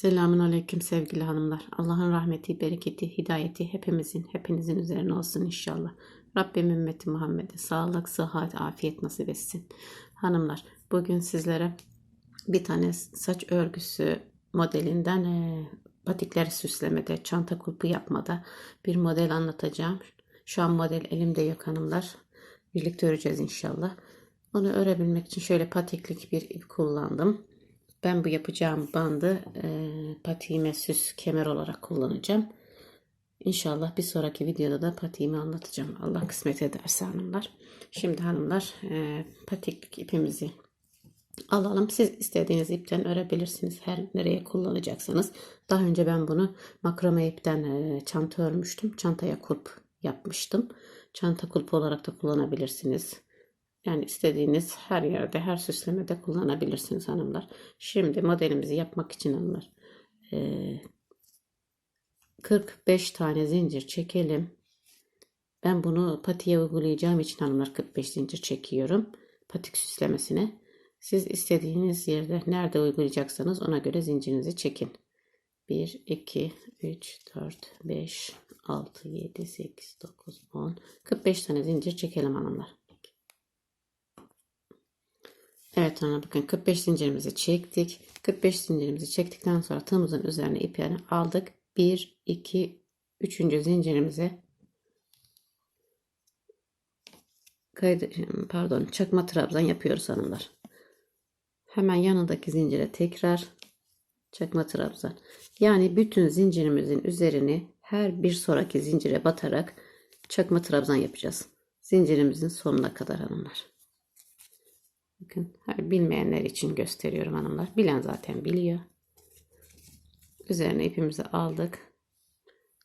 Selamun Aleyküm sevgili hanımlar. Allah'ın rahmeti, bereketi, hidayeti hepimizin, hepinizin üzerine olsun inşallah. Rabbim ümmeti Muhammed'e sağlık, sıhhat, afiyet nasip etsin. Hanımlar, bugün sizlere bir tane saç örgüsü modelinden e, patikleri süslemede, çanta kulpu yapmada bir model anlatacağım. Şu an model elimde yok hanımlar. Birlikte öreceğiz inşallah. Onu örebilmek için şöyle patiklik bir ip kullandım. Ben bu yapacağım bandı e, patiğime süs kemer olarak kullanacağım. İnşallah bir sonraki videoda da patiğimi anlatacağım. Allah kısmet ederse hanımlar. Şimdi hanımlar e, patiklik ipimizi alalım. Siz istediğiniz ipten örebilirsiniz. Her nereye kullanacaksanız. Daha önce ben bunu makrame ipten e, çanta örmüştüm. Çantaya kulp yapmıştım. Çanta kulpu olarak da kullanabilirsiniz. Yani istediğiniz her yerde, her süslemede kullanabilirsiniz hanımlar. Şimdi modelimizi yapmak için hanımlar. e, 45 tane zincir çekelim. Ben bunu patiye uygulayacağım için hanımlar 45 zincir çekiyorum. Patik süslemesine. Siz istediğiniz yerde nerede uygulayacaksanız ona göre zincirinizi çekin. 1, 2, 3, 4, 5, 6, 7, 8, 9, 10. 45 tane zincir çekelim hanımlar. Evet hanımlar bakın 45 zincirimizi çektik. 45 zincirimizi çektikten sonra tığımızın üzerine ipini aldık. 1, 2, 3. zincirimize kaydı, pardon çakma trabzan yapıyoruz hanımlar. Hemen yanındaki zincire tekrar çakma trabzan. Yani bütün zincirimizin üzerini her bir sonraki zincire batarak çakma trabzan yapacağız. Zincirimizin sonuna kadar hanımlar. Bakın bilmeyenler için gösteriyorum hanımlar. Bilen zaten biliyor. Üzerine ipimizi aldık.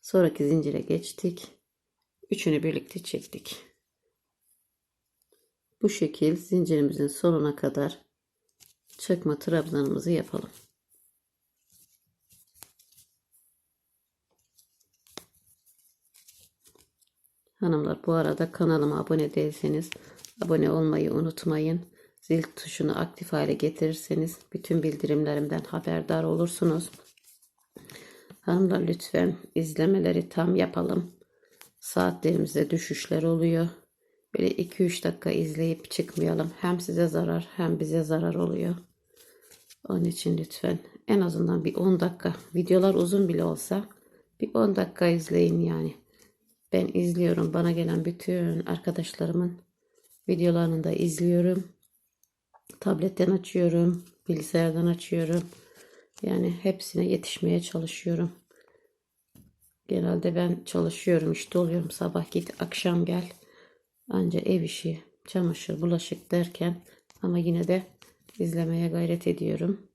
Sonraki zincire geçtik. Üçünü birlikte çektik. Bu şekil zincirimizin sonuna kadar çakma trabzanımızı yapalım. Hanımlar bu arada kanalıma abone değilseniz abone olmayı unutmayın. Zil tuşunu aktif hale getirirseniz bütün bildirimlerimden haberdar olursunuz. Hanımlar lütfen izlemeleri tam yapalım. Saatlerimizde düşüşler oluyor. Böyle 2-3 dakika izleyip çıkmayalım. Hem size zarar hem bize zarar oluyor. Onun için lütfen en azından bir 10 dakika videolar uzun bile olsa bir 10 dakika izleyin yani. Ben izliyorum. Bana gelen bütün arkadaşlarımın videolarını da izliyorum. Tabletten açıyorum. Bilgisayardan açıyorum. Yani hepsine yetişmeye çalışıyorum. Genelde ben çalışıyorum işte oluyorum. Sabah git akşam gel. Anca ev işi, çamaşır, bulaşık derken ama yine de izlemeye gayret ediyorum.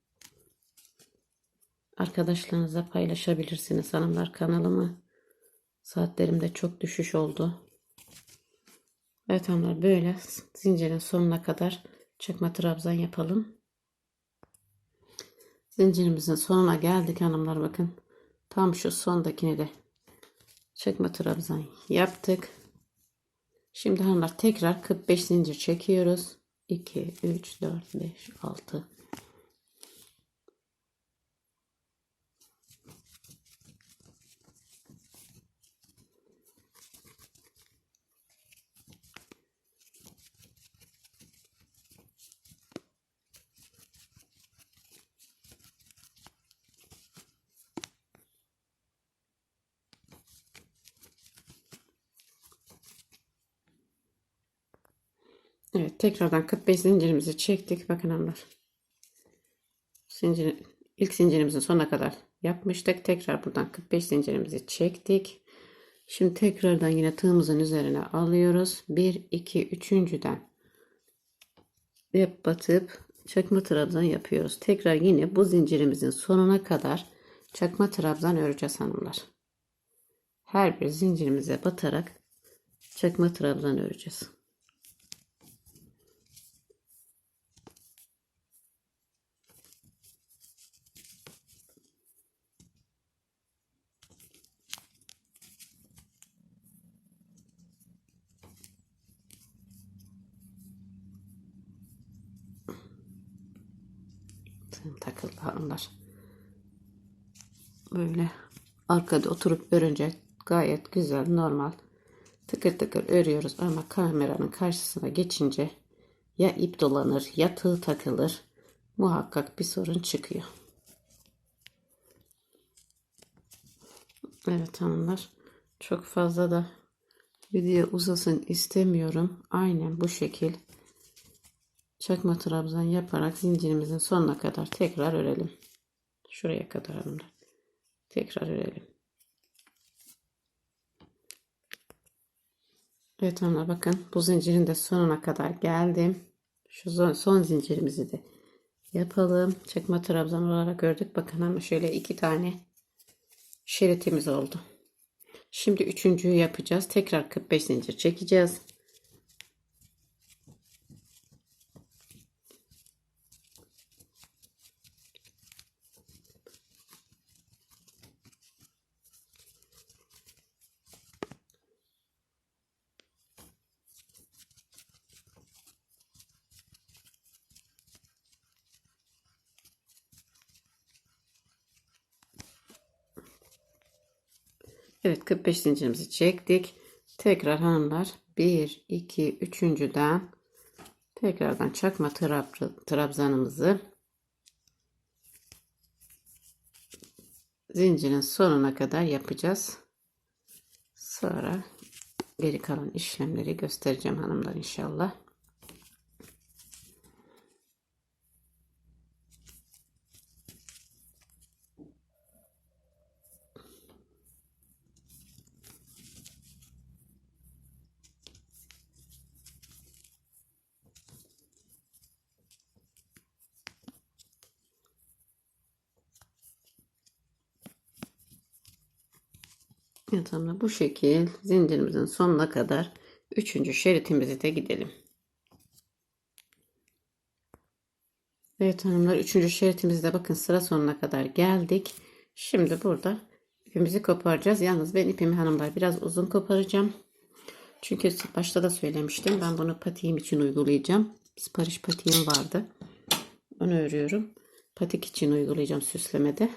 Arkadaşlarınızla paylaşabilirsiniz hanımlar kanalımı. Saatlerimde çok düşüş oldu. Evet hanımlar böyle zincirin sonuna kadar çakma trabzan yapalım. Zincirimizin sonuna geldik hanımlar bakın. Tam şu sondakini de çakma trabzan yaptık. Şimdi hanımlar tekrar 45 zincir çekiyoruz. 2, 3, 4, 5, 6. Evet tekrardan 45 zincirimizi çektik. Bakın hanımlar. Zincir, ilk zincirimizin sonuna kadar yapmıştık. Tekrar buradan 45 zincirimizi çektik. Şimdi tekrardan yine tığımızın üzerine alıyoruz. 1, 2, 3.den hep batıp çakma trabzan yapıyoruz. Tekrar yine bu zincirimizin sonuna kadar çakma trabzan öreceğiz hanımlar. Her bir zincirimize batarak çakma trabzan öreceğiz. Tığım takıldı hanımlar. Böyle arkada oturup örünce gayet güzel normal tıkır tıkır örüyoruz ama kameranın karşısına geçince ya ip dolanır ya tığ takılır muhakkak bir sorun çıkıyor. Evet hanımlar çok fazla da video uzasın istemiyorum. Aynen bu şekil çakma trabzan yaparak zincirimizin sonuna kadar tekrar örelim. Şuraya kadar hanımlar. Tekrar örelim. Evet hanımlar bakın bu zincirin de sonuna kadar geldim. Şu son, son zincirimizi de yapalım. Çakma trabzan olarak ördük. Bakın ama şöyle iki tane şeritimiz oldu. Şimdi üçüncüyü yapacağız. Tekrar 45 zincir çekeceğiz. Evet 45 zincirimizi çektik. Tekrar hanımlar 1 2 üçüncüden tekrardan çakma trab- trabzanımızı zincirin sonuna kadar yapacağız. Sonra geri kalan işlemleri göstereceğim hanımlar inşallah. Hanımlar bu şekil zincirimizin sonuna kadar üçüncü şeritimizi de gidelim. Evet hanımlar üçüncü şeritimizde bakın sıra sonuna kadar geldik. Şimdi burada ipimizi koparacağız. Yalnız ben ipimi hanımlar biraz uzun koparacağım. Çünkü başta da söylemiştim. Ben bunu patiğim için uygulayacağım. Sipariş patiğim vardı. Onu örüyorum. Patik için uygulayacağım süslemede.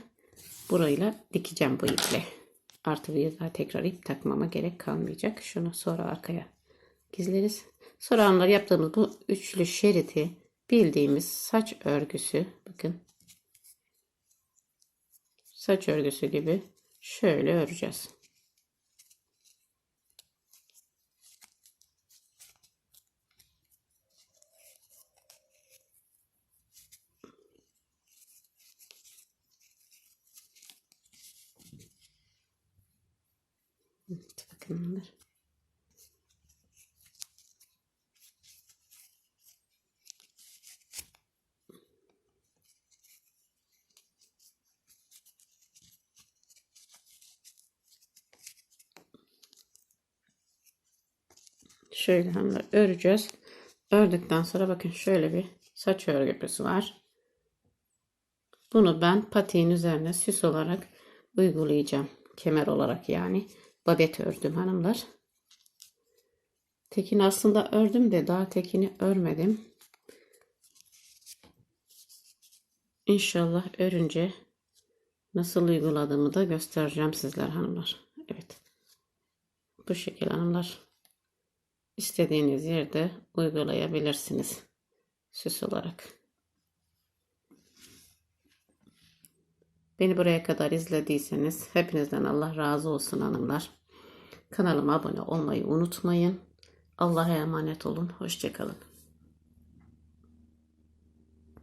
Burayla dikeceğim bu iple. Artı bir daha tekrar ip takmama gerek kalmayacak. Şunu sonra arkaya gizleriz. Sonra hanımlar yaptığımız bu üçlü şeriti bildiğimiz saç örgüsü bakın saç örgüsü gibi şöyle öreceğiz. Evet. Şöyle hanımlar öreceğiz. Ördükten sonra bakın şöyle bir saç örgüsü var. Bunu ben patiğin üzerine süs olarak uygulayacağım. Kemer olarak yani. Babet ördüm hanımlar. Tekini aslında ördüm de daha tekini örmedim. İnşallah örünce nasıl uyguladığımı da göstereceğim sizler hanımlar. Evet. Bu şekilde hanımlar. İstediğiniz yerde uygulayabilirsiniz. Süs olarak. Beni buraya kadar izlediyseniz hepinizden Allah razı olsun hanımlar. Kanalıma abone olmayı unutmayın. Allah'a emanet olun. Hoşçakalın.